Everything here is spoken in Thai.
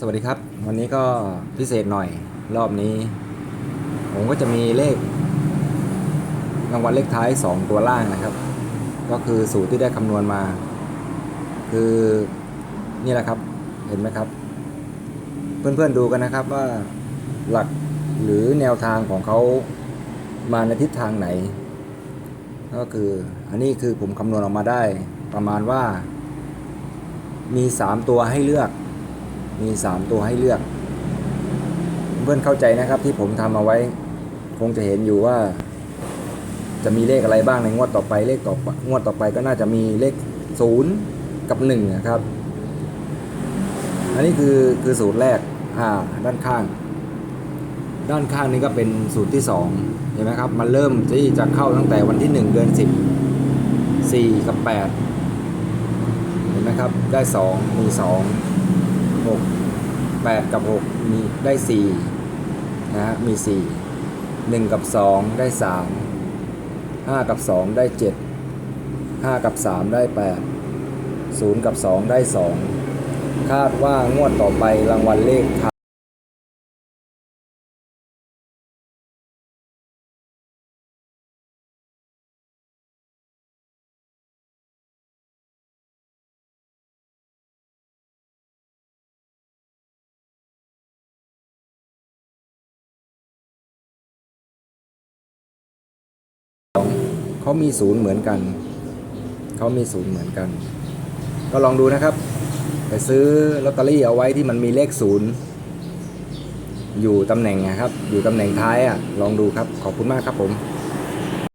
สวัสดีครับ วันนี้ก็พิเศษหน่อยรอบนี้ ผมก็จะมีเลขรางวัลเลขท้าย 2 ตัวล่างนะครับ ก็คือสูตรที่ได้คำนวณมา คือนี่แหละครับเห็นไหมครับ เพื่อนๆดูกันนะครับว่าหลักหรือแนวทางของเขามาในทิศทางไหน ก็คืออันนี้คือผมคำนวณออกมาได้ประมาณว่า มี 3 ตัวให้เลือก มี 3 ตัวให้เลือก เพื่อนเข้าใจนะครับที่ผมทำเอาไว้ คงจะเห็นอยู่ว่า จะมีเลขอะไรบ้างในงวดต่อไปเลขต่องวดต่อไปก็น่าจะมีเลข 0 กับ1นะครับ อันนี้คือคือสูตรแรกอ่าด้านข้าง ด้านข้างนี้ก็เป็นสูตรที่2เห็นไหมครับมันเริ่มที่จะเข้าตั้งแต่วันที่ 1 เดือน 10 4 กับ 8 เห็นไหมครับได้ 2 มี 2 6 8กับ6มีได้4นะฮะมี4 1กับ2ได้3 5กับ2ได้7 5กับ3ได้8 0กับ2ได้2คาดว่างวดต่อไปรางวัลเลขท้าย เขามีศูนย์เหมือนกัน เขามีศูนย์เหมือนกัน ก็ลองดูนะครับ ไปซื้อลอตเตอรี่เอาไว้ที่มันมีเลขศูนย์อยู่ตำแหน่งนะครับ อยู่ตำแหน่งท้ายอะ ลองดูครับ ขอบคุณมากครับผม